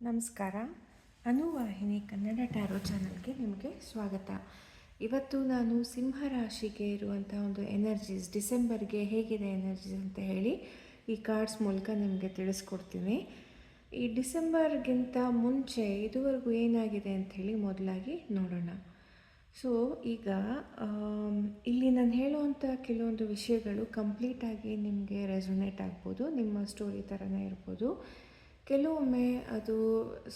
ನಮಸ್ಕಾರ. ಅನುವಾಹಿನಿ ಕನ್ನಡ ಟ್ಯಾರೋ ಚಾನಲ್ಗೆ ನಿಮಗೆ ಸ್ವಾಗತ. ಇವತ್ತು ನಾನು ಸಿಂಹ ರಾಶಿಗೆ ಇರುವಂಥ ಒಂದು ಎನರ್ಜೀಸ್, ಡಿಸೆಂಬರ್ಗೆ ಹೇಗಿದೆ ಎನರ್ಜೀಸ್ ಅಂತ ಹೇಳಿ ಈ ಕಾರ್ಡ್ಸ್ ಮೂಲಕ ನಿಮಗೆ ತಿಳಿಸ್ಕೊಡ್ತೀನಿ. ಈ ಡಿಸೆಂಬರ್ಗಿಂತ ಮುಂಚೆ ಇದುವರೆಗೂ ಏನಾಗಿದೆ ಅಂತ ಹೇಳಿ ಮೊದಲಾಗಿ ನೋಡೋಣ. ಸೊ, ಈಗ ಇಲ್ಲಿ ನಾನು ಹೇಳುವಂಥ ಕೆಲವೊಂದು ವಿಷಯಗಳು ಕಂಪ್ಲೀಟಾಗಿ ನಿಮಗೆ ರೆಸೊನೇಟ್ ಆಗ್ಬೋದು, ನಿಮ್ಮ ಸ್ಟೋರಿ ಥರನೇ ಇರ್ಬೋದು. ಕೆಲವೊಮ್ಮೆ ಅದು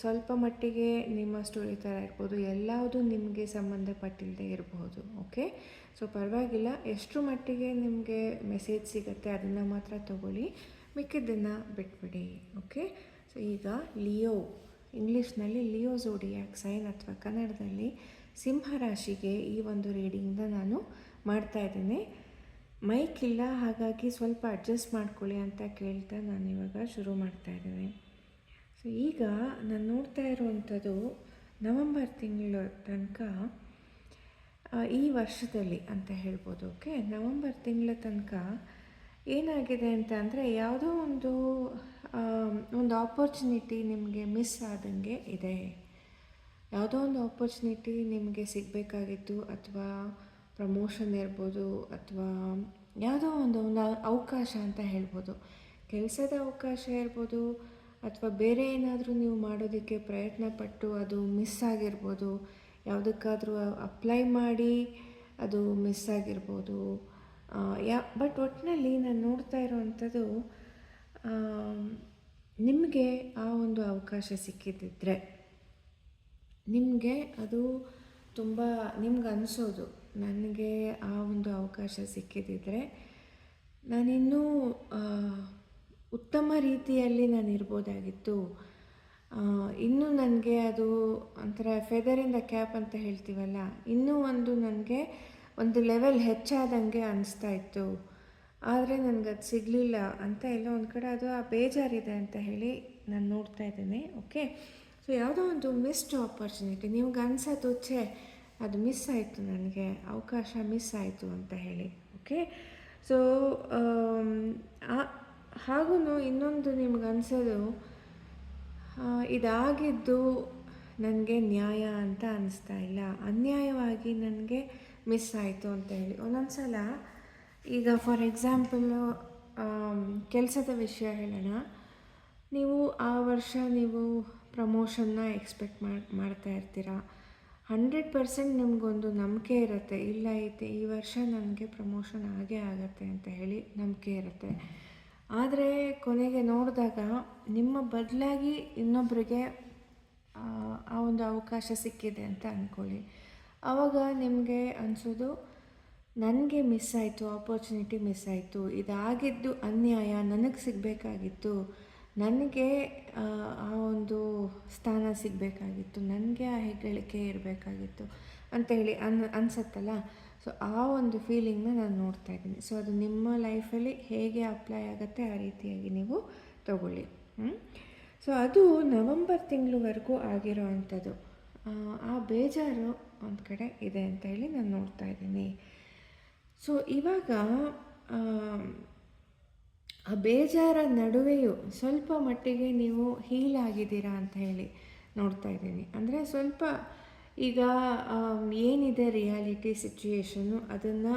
ಸ್ವಲ್ಪ ಮಟ್ಟಿಗೆ ನಿಮ್ಮ ಸ್ಟೋರಿ ಥರ ಇರ್ಬೋದು, ಎಲ್ಲವುದು ನಿಮಗೆ ಸಂಬಂಧಪಟ್ಟಿಲ್ಲದೆ ಇರಬಹುದು ಓಕೆ ಸೊ ಪರವಾಗಿಲ್ಲ ಎಷ್ಟು ಮಟ್ಟಿಗೆ ನಿಮಗೆ ಮೆಸೇಜ್ ಸಿಗುತ್ತೆ ಅದನ್ನು ಮಾತ್ರ ತಗೊಳ್ಳಿ, ಮಿಕ್ಕಿದ್ದನ್ನು ಬಿಟ್ಬಿಡಿ ಓಕೆ ಸೊ ಈಗ ಲಿಯೋ, ಇಂಗ್ಲೀಷ್ನಲ್ಲಿ ಲಿಯೋ ಝೋಡಿಯಾಕ್ ಸೈನ್ ಅಥವಾ ಕನ್ನಡದಲ್ಲಿ ಸಿಂಹ ರಾಶಿಗೆ ಈ ಒಂದು ರೀಡಿಂಗ್ನ ನಾನು ಮಾಡ್ತಾ ಇದ್ದೇನೆ. ಮೈಕ್ ಇಲ್ಲ, ಹಾಗಾಗಿ ಸ್ವಲ್ಪ ಅಡ್ಜಸ್ಟ್ ಮಾಡ್ಕೊಳ್ಳಿ ಅಂತ ಕೇಳ್ತಾ ನಾನು ಇವಾಗ ಶುರು ಮಾಡ್ತಾ ಇದ್ದೇನೆ. ಸೊ ಈಗ ನಾನು ನೋಡ್ತಾ ಇರುವಂಥದ್ದು ನವಂಬರ್ ತಿಂಗಳ ತನಕ ಈ ವರ್ಷದಲ್ಲಿ ಅಂತ ಹೇಳ್ಬೋದು ಓಕೆ ನವಂಬರ್ ತಿಂಗಳ ತನಕ ಏನಾಗಿದೆ ಅಂತ ಅಂದರೆ ಯಾವುದೋ ಒಂದು ಒಂದು ಆಪರ್ಚುನಿಟಿ ನಿಮಗೆ ಮಿಸ್ ಆದಂಗೆ ಇದೆ. ಯಾವುದೋ ಒಂದು ಆಪರ್ಚುನಿಟಿ ನಿಮಗೆ ಸಿಗಬೇಕಾಗಿತ್ತು ಅಥವಾ ಪ್ರಮೋಷನ್ ಇರ್ಬೋದು ಅಥವಾ ಯಾವುದೋ ಒಂದು ಅವಕಾಶ ಅಂತ ಹೇಳ್ಬೋದು. ಕೆಲಸದ ಅವಕಾಶ ಇರ್ಬೋದು ಅಥವಾ ಬೇರೆ ಏನಾದರೂ ನೀವು ಮಾಡೋದಕ್ಕೆ ಪ್ರಯತ್ನ ಪಟ್ಟು ಅದು ಮಿಸ್ ಆಗಿರ್ಬೋದು, ಯಾವುದಕ್ಕಾದರೂ ಅಪ್ಲೈ ಮಾಡಿ ಅದು ಮಿಸ್ ಆಗಿರ್ಬೋದು. ಯಾ ಬಟ್ ಒಟ್ಟಿನಲ್ಲಿ ನಾನು ನೋಡ್ತಾ ಇರೋವಂಥದ್ದು ನಿಮಗೆ ಆ ಒಂದು ಅವಕಾಶ ಸಿಕ್ಕಿದ್ದಿದ್ರೆ ನಿಮಗೆ ಅದು ತುಂಬ, ನಿಮ್ಗೆ ಅನಿಸೋದು, ನನಗೆ ಆ ಒಂದು ಅವಕಾಶ ಸಿಕ್ಕಿದ್ದಿದ್ರೆ ನಾನಿನ್ನೂ ಉತ್ತಮ ರೀತಿಯಲ್ಲಿ ನಾನು ಇರ್ಬೋದಾಗಿತ್ತು. ಇನ್ನೂ ನನಗೆ ಅದು ಒಂಥರ ಫೆದರಿಂದ ಕ್ಯಾಪ್ ಅಂತ ಹೇಳ್ತೀವಲ್ಲ, ಇನ್ನೂ ಒಂದು ನನಗೆ ಒಂದು ಲೆವೆಲ್ ಹೆಚ್ಚಾದಂಗೆ ಅನಿಸ್ತಾ ಇತ್ತು. ಆದರೆ ನನಗದು ಸಿಗಲಿಲ್ಲ ಅಂತ ಎಲ್ಲ ಒಂದು ಕಡೆ ಅದು ಆ ಬೇಜಾರಿದೆ ಅಂತ ಹೇಳಿ ನಾನು ನೋಡ್ತಾ ಇದ್ದೇನೆ ಓಕೆ ಸೊ ಯಾವುದೋ ಒಂದು ಮಿಸ್ಡ್ ಆಪರ್ಚುನಿಟಿ ನಿಮ್ಗೆ ಅನ್ಸೋದು, ಛೇ, ಅದು ಮಿಸ್ ಆಯಿತು ನನಗೆ, ಅವಕಾಶ ಮಿಸ್ ಆಯಿತು ಅಂತ ಹೇಳಿ ಓಕೆ ಸೊ ಹಾಗೂ ಇನ್ನೊಂದು ನಿಮ್ಗೆ ಅನಿಸೋದು ಇದಾಗಿದ್ದು ನನಗೆ ನ್ಯಾಯ ಅಂತ ಅನಿಸ್ತಾ ಇಲ್ಲ. ಅನ್ಯಾಯವಾಗಿ ನನಗೆ ಮಿಸ್ ಆಯಿತು ಅಂತ ಹೇಳಿ. ಒಂದೊಂದು ಸಲ ಈಗ ಫಾರ್ ಎಕ್ಸಾಂಪಲ್ಲು ಕೆಲಸದ ವಿಷಯ ಹೇಳೋಣ. ನೀವು ಆ ವರ್ಷ ನೀವು ಪ್ರಮೋಷನ್ನ ಎಕ್ಸ್ಪೆಕ್ಟ್ ಮಾಡಿ, ಮಾಡ್ತಾ ಇರ್ತೀರ? ಹಂಡ್ರೆಡ್ ಪರ್ಸೆಂಟ್ ನಿಮಗೊಂದು ನಂಬಿಕೆ ಇರುತ್ತೆ. ಇಲ್ಲ ಐತೆ, ಈ ವರ್ಷ ನನಗೆ ಪ್ರಮೋಷನ್ ಆಗೇ ಆಗತ್ತೆ ಅಂತ ಹೇಳಿ ನಂಬಿಕೆ ಇರುತ್ತೆ. ಆದರೆ ಕೊನೆಗೆ ನೋಡಿದಾಗ ನಿಮ್ಮ ಬದಲಾಗಿ ಇನ್ನೊಬ್ಬರಿಗೆ ಆ ಒಂದು ಅವಕಾಶ ಸಿಕ್ಕಿದೆ ಅಂತ ಅಂದ್ಕೊಳ್ಳಿ ಆವಾಗ ನಿಮಗೆ ಅನಿಸೋದು, ನನಗೆ ಮಿಸ್ ಆಯಿತು ಆಪರ್ಚುನಿಟಿ ಮಿಸ್ ಆಯಿತು, ಇದಾಗಿದ್ದು ಅನ್ಯಾಯ, ನನಗೆ ಸಿಗಬೇಕಾಗಿತ್ತು ನನಗೆ ಆ ಒಂದು ಸ್ಥಾನ ಸಿಗಬೇಕಾಗಿತ್ತು. ನನಗೆ ಆ ಹೆಗ್ಗಳಿಕೆ ಇರಬೇಕಾಗಿತ್ತು ಅಂತ ಹೇಳಿ ಅನ್ ಅನ್ಸತ್ತಲ್ಲ? ಸೊ ಆ ಒಂದು ಫೀಲಿಂಗ್ನ ನಾನು ನೋಡ್ತಾ ಇದ್ದೀನಿ. ಸೊ ಅದು ನಿಮ್ಮ ಲೈಫಲ್ಲಿ ಹೇಗೆ ಅಪ್ಲೈ ಆಗುತ್ತೆ ಆ ರೀತಿಯಾಗಿ ನೀವು ತಗೊಳ್ಳಿ. ಸೊ ಅದು ನವಂಬರ್ ತಿಂಗಳವರೆಗೂ ಆಗಿರೋ ಅಂಥದ್ದು. ಆ, ಬೇಜಾರು ಒಂದು ಕಡೆ ಇದೆ ಅಂತ ಹೇಳಿ ನಾನು ನೋಡ್ತಾ ಇದ್ದೀನಿ. ಸೊ ಇವಾಗ ಆ ಬೇಜಾರ ನಡುವೆಯೂ ಸ್ವಲ್ಪ ಮಟ್ಟಿಗೆ ನೀವು ಹೀಲ್ ಆಗಿದ್ದೀರಾ ಅಂತ ಹೇಳಿ ನೋಡ್ತಾ ಇದ್ದೀನಿ. ಅಂದರೆ ಸ್ವಲ್ಪ ಈಗ ಏನಿದೆ ರಿಯಾಲಿಟಿ ಸಿಚುಯೇಷನ್ನು ಅದನ್ನು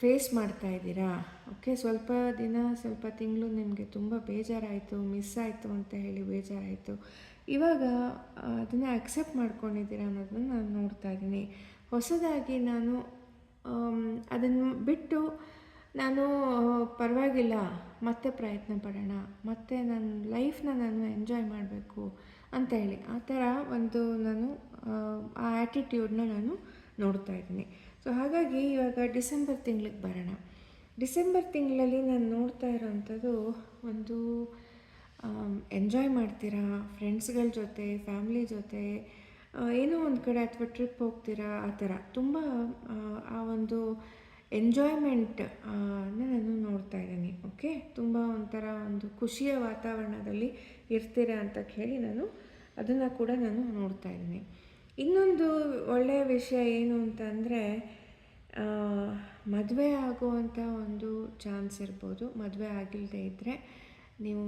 ಫೇಸ್ ಮಾಡ್ತಾ ಇದ್ದೀರಾ? ಓಕೆ ಸ್ವಲ್ಪ ದಿನ, ಸ್ವಲ್ಪ ತಿಂಗಳು ನಿಮಗೆ ತುಂಬ ಬೇಜಾರಾಯಿತು ಮಿಸ್ ಆಯಿತು ಅಂತ ಹೇಳಿ ಬೇಜಾರಾಯಿತು. ಇವಾಗ ಅದನ್ನು ಅಕ್ಸೆಪ್ಟ್ ಮಾಡ್ಕೊಂಡಿದ್ದೀರಾ ಅನ್ನೋದನ್ನ ನಾನು ನೋಡ್ತಾ ಇದ್ದೀನಿ. ಹೊಸದಾಗಿ ನಾನು ಅದನ್ನು ಬಿಟ್ಟು ನಾನು ಪರವಾಗಿಲ್ಲ. ಮತ್ತೆ ಪ್ರಯತ್ನ ಪಡೋಣ. ಮತ್ತೆ ನನ್ನ ಲೈಫ್ನ ನಾನು ಎಂಜಾಯ್ ಮಾಡಬೇಕು ಅಂತ ಹೇಳಿ. ಆ ಥರ ಒಂದು ನಾನು ಆ, ಆ್ಯಟಿಟ್ಯೂಡ್ನ ನಾನು ನೋಡ್ತಾ ಇದ್ದೀನಿ. ಸೊ ಹಾಗಾಗಿ ಇವಾಗ ಡಿಸೆಂಬರ್ ತಿಂಗಳಿಗೆ ಬರೋಣ. ಡಿಸೆಂಬರ್ ತಿಂಗಳಲ್ಲಿ ನಾನು ನೋಡ್ತಾ ಇರೋವಂಥದ್ದು ಒಂದು ಎಂಜಾಯ್ ಮಾಡ್ತೀರಾ? ಫ್ರೆಂಡ್ಸ್ಗಳ ಜೊತೆ ಫ್ಯಾಮ್ಲಿ ಜೊತೆ ಏನೋ ಒಂದು ಕಡೆ ಅಥವಾ ಟ್ರಿಪ್ ಹೋಗ್ತೀರಾ? ಆ ಥರ. ತುಂಬ ಆ ಒಂದು ಎಂಜಾಯ್ಮೆಂಟ್ ನಾನು ನೋಡ್ತಾ ಇದ್ದೀನಿ ಓಕೆ ತುಂಬ ಒಂಥರ ಒಂದು ಖುಷಿಯ ವಾತಾವರಣದಲ್ಲಿ ಇರ್ತೀರ ಅಂತ ಹೇಳಿ ನಾನು ಅದನ್ನು ಕೂಡ ನಾನು ನೋಡ್ತಾ ಇದ್ದೀನಿ. ಇನ್ನೊಂದು ಒಳ್ಳೆಯ ವಿಷಯ ಏನು ಅಂತಂದರೆ ಮದುವೆ ಆಗುವಂಥ ಒಂದು ಚಾನ್ಸ್ ಇರ್ಬೋದು. ಮದುವೆ ಆಗಿಲ್ಲದೆ ಇದ್ದರೆ ನೀವು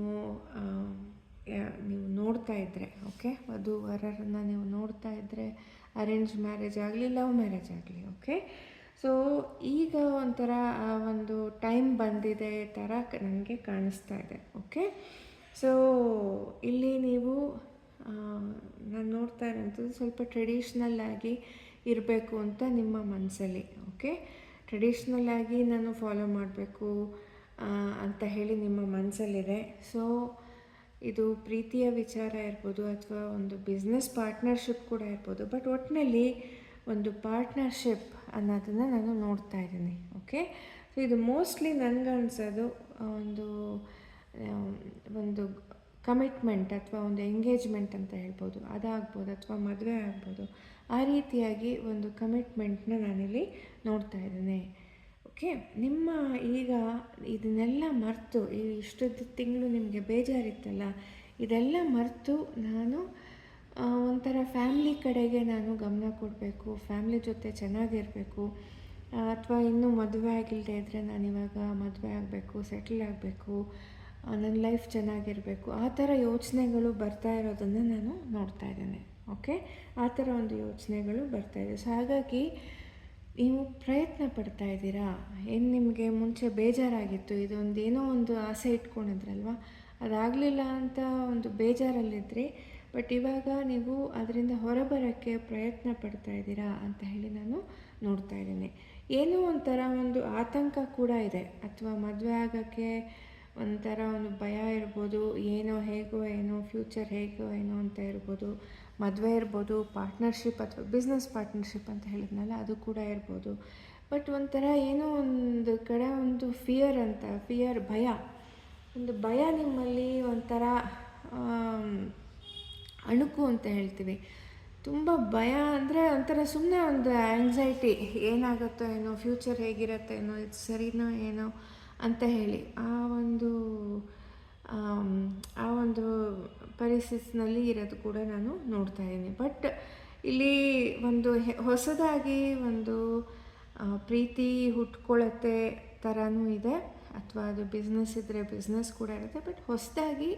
ನೀವು ನೋಡ್ತಾ ಇದ್ದರೆ ಓಕೆ ವಧು ವರರನ್ನು ನೀವು ನೋಡ್ತಾ ಇದ್ದರೆ ಅರೇಂಜ್ ಮ್ಯಾರೇಜ್ ಆಗಲಿ ಲವ್ ಮ್ಯಾರೇಜ್ ಆಗಲಿ ಓಕೆ ಸೊ ಈಗ ಒಂಥರ ಒಂದು ಟೈಮ್ ಬಂದಿದೆ ಥರ ನನಗೆ ಕಾಣಿಸ್ತಾ ಇದೆ ಓಕೆ ಸೊ ಇಲ್ಲಿ ನೀವು ನಾನು ನೋಡ್ತಾ ಇರೋಂಥದ್ದು ಸ್ವಲ್ಪ ಟ್ರೆಡಿಷ್ನಲ್ ಆಗಿ ಇರಬೇಕು ಅಂತ ನಿಮ್ಮ ಮನಸ್ಸಲ್ಲಿ ಓಕೆ ಟ್ರೆಡಿಷ್ನಲ್ ಆಗಿ ನಾನು ಫಾಲೋ ಮಾಡಬೇಕು ಅಂತ ಹೇಳಿ ನಿಮ್ಮ ಮನಸ್ಸಲ್ಲಿದೆ ಸೊ ಇದು ಪ್ರೀತಿಯ ವಿಚಾರ ಇರ್ಬೋದು ಅಥವಾ ಒಂದು ಬಿಸ್ನೆಸ್ ಪಾರ್ಟ್ನರ್ಶಿಪ್ ಕೂಡ ಇರ್ಬೋದು. ಬಟ್ ಒಟ್ಟಿನಲ್ಲಿ ಒಂದು ಪಾರ್ಟ್ನರ್ಶಿಪ್ ಅನ್ನೋದನ್ನು ನಾನು ನೋಡ್ತಾ ಇದ್ದೀನಿ ಓಕೆ ಸೊ ಇದು ಮೋಸ್ಟ್ಲಿ ನನಗೆ ಅನಿಸೋದು ಒಂದು ಒಂದು ಕಮಿಟ್ಮೆಂಟ್ ಅಥವಾ ಒಂದು ಎಂಗೇಜ್ಮೆಂಟ್ ಅಂತ ಹೇಳ್ಬೋದು, ಅದಾಗ್ಬೋದು ಅಥವಾ ಮದುವೆ ಆಗ್ಬೋದು, ಆ ರೀತಿಯಾಗಿ ಒಂದು ಕಮಿಟ್ಮೆಂಟ್ನ ನಾನಿಲ್ಲಿ ನೋಡ್ತಾ ಇದ್ದೇನೆ ಓಕೆ ನಿಮ್ಮ ಈಗ ಇದನ್ನೆಲ್ಲ ಮರೆತು, ಈ ಇಷ್ಟೊಂದು ತಿಂಗಳು ನಿಮಗೆ ಬೇಜಾರಿತ್ತಲ್ಲ, ಇದೆಲ್ಲ ಮರೆತು ನಾನು ಒಂಥರ ಫ್ಯಾಮ್ಲಿ ಕಡೆಗೆ ನಾನು ಗಮನ ಕೊಡಬೇಕು ಫ್ಯಾಮ್ಲಿ ಜೊತೆ ಚೆನ್ನಾಗಿರಬೇಕು ಅಥವಾ ಇನ್ನೂ ಮದುವೆ ಆಗಿಲ್ಲದೆ ಇದ್ದರೆ ಇವಾಗ ಮದುವೆ ಆಗಬೇಕು ಸೆಟ್ಲ್ ಆಗಬೇಕು ನನ್ನ ಲೈಫ್ ಚೆನ್ನಾಗಿರಬೇಕು, ಆ ಥರ ಯೋಚನೆಗಳು ಬರ್ತಾ ಇರೋದನ್ನು ನಾನು ನೋಡ್ತಾ ಇದ್ದೇನೆ ಓಕೆ ಆ ಥರ ಒಂದು ಯೋಚನೆಗಳು ಬರ್ತಾ ಇದೆ. ಸೊ ಹಾಗಾಗಿ ನೀವು ಪ್ರಯತ್ನ ಪಡ್ತಾ ಇದ್ದೀರಾ? ಏನು ನಿಮಗೆ ಮುಂಚೆ ಬೇಜಾರಾಗಿತ್ತು? ಇದೊಂದು ಏನೋ ಒಂದು ಆಸೆ ಇಟ್ಕೊಂಡಿದ್ರಲ್ವ? ಅದಾಗಲಿಲ್ಲ ಅಂತ ಒಂದು ಬೇಜಾರಲ್ಲಿದ್ರಿ ಬಟ್ ಇವಾಗ ನೀವು ಅದರಿಂದ ಹೊರಬರೋಕ್ಕೆ ಪ್ರಯತ್ನ ಪಡ್ತಾ ಇದ್ದೀರಾ ಅಂತ ಹೇಳಿ ನಾನು ನೋಡ್ತಾ ಇದ್ದೀನಿ. ಏನೋ ಒಂಥರ ಒಂದು ಆತಂಕ ಕೂಡ ಇದೆ. ಅಥವಾ ಮದುವೆ ಆಗೋಕ್ಕೆ ಒಂಥರ ಒಂದು ಭಯ ಇರ್ಬೋದು. ಏನೋ ಹೇಗೋ ಏನೋ ಫ್ಯೂಚರ್ ಹೇಗೋ ಏನೋ ಅಂತ ಇರ್ಬೋದು. ಮದುವೆ ಇರ್ಬೋದು ಪಾರ್ಟ್ನರ್ಶಿಪ್ ಅಥವಾ ಬಿಸ್ನೆಸ್ ಪಾರ್ಟ್ನರ್ಶಿಪ್ ಅಂತ ಹೇಳಿದ್ನಲ್ಲ, ಅದು ಕೂಡ ಇರ್ಬೋದು. ಬಟ್ ಒಂಥರ ಏನೋ ಒಂದು ಕಡೆ ಒಂದು ಫಿಯರ್ ಅಂತ ಫಿಯರ್ ಭಯ. ಒಂದು ಭಯ ನಿಮ್ಮಲ್ಲಿ ಒಂಥರ ಅಣುಕು ಅಂತ ಹೇಳ್ತೀವಿ. ತುಂಬ ಭಯ ಅಂದರೆ ಒಂಥರ ಸುಮ್ಮನೆ ಒಂದು ಆ್ಯಂಗ್ಸೈಟಿ ಏನಾಗುತ್ತೋ ಏನೋ ಫ್ಯೂಚರ್ ಹೇಗಿರುತ್ತೋ ಏನೋ, ಇದು ಸರಿನೋ ಏನೋ ಅಂತ ಹೇಳಿ. ಆ ಒಂದು ಆ ಒಂದು ಪರಿಸ್ಥಿತಿನಲ್ಲಿ ಇರೋದು ಕೂಡ ನಾನು ನೋಡ್ತಾ ಇದ್ದೀನಿ. ಬಟ್ ಇಲ್ಲಿ ಒಂದು ಹೊಸದಾಗಿ ಒಂದು ಪ್ರೀತಿ ಹುಟ್ಕೊಳ್ಳುತ್ತೆ ಥರನೂ ಇದೆ. ಅಥವಾ ಅದು ಬಿಸ್ನೆಸ್ ಇದ್ದರೆ ಬಿಸ್ನೆಸ್ ಕೂಡ ಇರುತ್ತೆ. ಬಟ್ ಹೊಸದಾಗಿ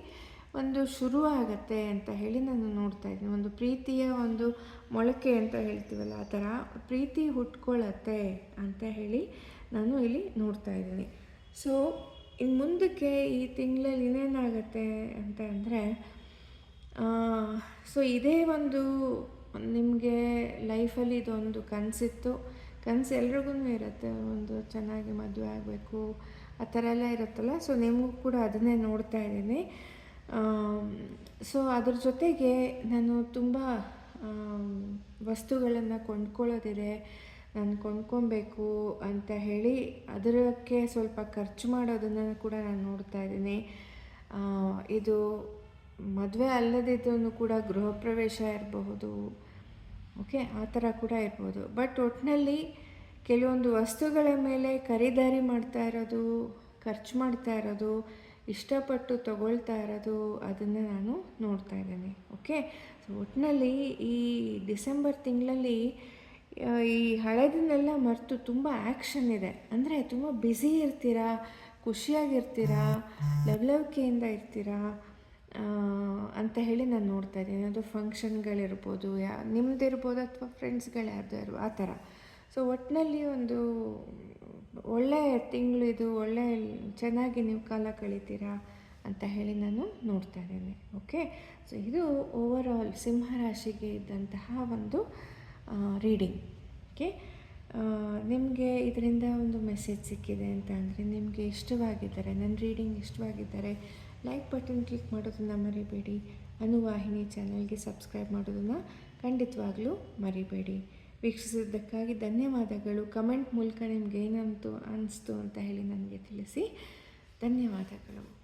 ಒಂದು ಶುರು ಆಗತ್ತೆ ಅಂತ ಹೇಳಿ ನಾನು ನೋಡ್ತಾ ಇದ್ದೀನಿ. ಒಂದು ಪ್ರೀತಿಯ ಒಂದು ಮೊಳಕೆ ಅಂತ ಹೇಳ್ತೀವಲ್ಲ, ಆ ಥರ ಪ್ರೀತಿ ಹುಟ್ಕೊಳ್ಳತ್ತೆ ಅಂತ ಹೇಳಿ ನಾನು ಇಲ್ಲಿ ನೋಡ್ತಾ ಇದ್ದೀನಿ. ಸೊ ಇನ್ನು ಮುಂದಕ್ಕೆ ಈ ತಿಂಗಳಲ್ಲಿ ಇನ್ನೇನಾಗತ್ತೆ ಅಂತ ಅಂದರೆ ಸೊ ಇದೇ ಒಂದು ನಿಮಗೆ ಲೈಫಲ್ಲಿ ಇದೊಂದು ಕನಸಿತ್ತು. ಕನಸು ಎಲ್ರಿಗೂ ಇರುತ್ತೆ, ಒಂದು ಚೆನ್ನಾಗಿ ಮದುವೆ ಆಗಬೇಕು, ಆ ಥರ ಎಲ್ಲ ಇರುತ್ತಲ್ಲ. ಸೊ ನಿಮಗೂ ಕೂಡ ಅದನ್ನೇ ನೋಡ್ತಾ ಇದ್ದೀನಿ. ಸೊ ಅದ್ರ ಜೊತೆಗೆ ನಾನು ತುಂಬ ವಸ್ತುಗಳನ್ನು ಕೊಂಡ್ಕೊಳ್ಳೋದಿದೆ. ನಾನು ಕೊಂಡ್ಕೊಬೇಕು ಅಂತ ಹೇಳಿ ಅದಕ್ಕೆ ಸ್ವಲ್ಪ ಖರ್ಚು ಮಾಡೋದನ್ನು ಕೂಡ ನಾನು ನೋಡ್ತಾ ಇದ್ದೀನಿ. ಇದು ಮದುವೆ ಅಲ್ಲದಿದ್ದೂ ಕೂಡ ಗೃಹ ಪ್ರವೇಶ ಇರಬಹುದು. ಓಕೆ, ಆ ಥರ ಕೂಡ ಇರ್ಬೋದು. ಬಟ್ ಒಟ್ಟಿನಲ್ಲಿ ಕೆಲವೊಂದು ವಸ್ತುಗಳ ಮೇಲೆ ಖರೀದಾರಿ ಮಾಡ್ತಾ ಇರೋದು, ಖರ್ಚು ಮಾಡ್ತಾ ಇರೋದು ಇಷ್ಟಪಟ್ಟು ತಗೊಳ್ತಾ ಇರೋದು ಅದನ್ನು ನಾನು ನೋಡ್ತಾ ಇದ್ದೀನಿ ಓಕೆ ಸೊ ಒಟ್ಟಿನಲ್ಲಿ ಈ ಡಿಸೆಂಬರ್ ತಿಂಗಳಲ್ಲಿ ಈ ಹಳೆದನ್ನೆಲ್ಲ ಮರೆತು ತುಂಬ ಆ್ಯಕ್ಷನ್ ಇದೆ. ಅಂದರೆ ತುಂಬ ಬ್ಯುಸಿ ಇರ್ತೀರಾ, ಖುಷಿಯಾಗಿರ್ತೀರಾ, ಲವಲವಿಕೆಯಿಂದ ಇರ್ತೀರಾ ಅಂತ ಹೇಳಿ ನಾನು ನೋಡ್ತಾ ಇದ್ದೀನಿ. ಅದು ಫಂಕ್ಷನ್ಗಳಿರ್ಬೋದು ಯಾ ನಿಮ್ಮದಿರ್ಬೋದು ಅಥವಾ ಫ್ರೆಂಡ್ಸ್ಗಳು ಯಾರ್ದು ಯಾರು ಆ ಥರ. ಸೊ ಒಟ್ಟಿನಲ್ಲಿ ಒಂದು ಒಳ್ಳೆ ತಿಂಗಳು ಇದು, ಒಳ್ಳೆ ಚೆನ್ನಾಗಿ ನೀವು ಕಾಲ ಕಳೀತೀರಾ ಅಂತ ಹೇಳಿ ನಾನು ನೋಡ್ತಾ ಇದ್ದೇನೆ ಓಕೆ ಸೊ ಇದು ಓವರ್ ಆಲ್ ಸಿಂಹರಾಶಿಗೆ ಇದ್ದಂತಹ ಒಂದು ರೀಡಿಂಗ್ ಓಕೆ ನಿಮಗೆ ಇದರಿಂದ ಒಂದು ಮೆಸೇಜ್ ಸಿಕ್ಕಿದೆ ಅಂತ ಅಂದರೆ ನಿಮಗೆ ಇಷ್ಟವಾಗಿದ್ದಾರೆ, ನನ್ನ ರೀಡಿಂಗ್ ಇಷ್ಟವಾಗಿದ್ದಾರೆ ಲೈಕ್ ಬಟನ್ ಕ್ಲಿಕ್ ಮಾಡೋದನ್ನು ಮರಿಬೇಡಿ. ಅನುವಾಹಿನಿ ಚಾನಲ್ಗೆ ಸಬ್ಸ್ಕ್ರೈಬ್ ಮಾಡೋದನ್ನು ಖಂಡಿತವಾಗ್ಲೂ ಮರಿಬೇಡಿ. ವೀಕ್ಷಿಸಿದ್ದಕ್ಕಾಗಿ ಧನ್ಯವಾದಗಳು. ಕಮೆಂಟ್ ಮೂಲಕ ನಿಮ್ಗೆ ಏನಂತು ಅನಿಸ್ತು ಅಂತ ಹೇಳಿ ನನಗೆ ತಿಳಿಸಿ. ಧನ್ಯವಾದಗಳು.